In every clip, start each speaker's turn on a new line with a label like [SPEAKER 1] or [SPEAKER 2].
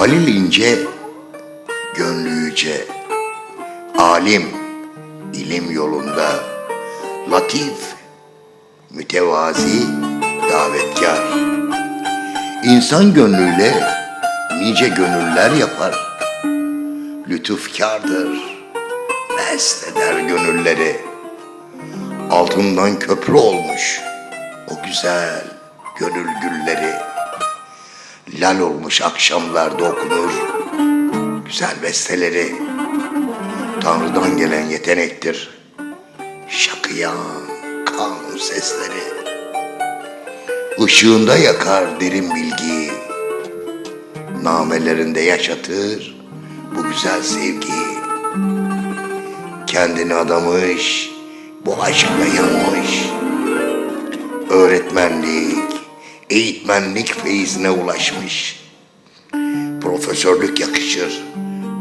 [SPEAKER 1] Halil ince, gönlü yüce, alim, ilim yolunda, latif, mütevazi, davetkar. İnsan gönlüyle nice gönüller yapar. Lütufkardır, mest eder gönülleri. Altından köprü olmuş o güzel gönül gülleri. Lal olmuş akşamlarda okunur güzel besteleri. Tanrı'dan gelen yetenektir. Şakıyan kanun sesleri. Işığında yakar derin bilgi. Namelerinde yaşatır bu güzel sevgiyi. Kendini adamış, bu aşkla yanmış. Öğretmenlik, eğitmenlik feyizine ulaşmış. Profesörlük yakışır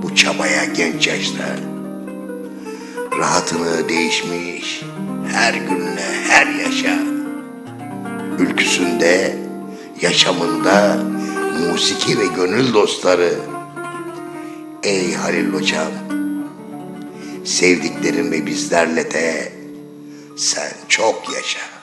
[SPEAKER 1] bu çabaya genç yaşta. Rahatını değişmiş her günle her yaşa. Ülküsünde, yaşamında musiki ve gönül dostları. Ey Halil Hocam, sevdiklerin ve bizlerle de sen çok yaşa.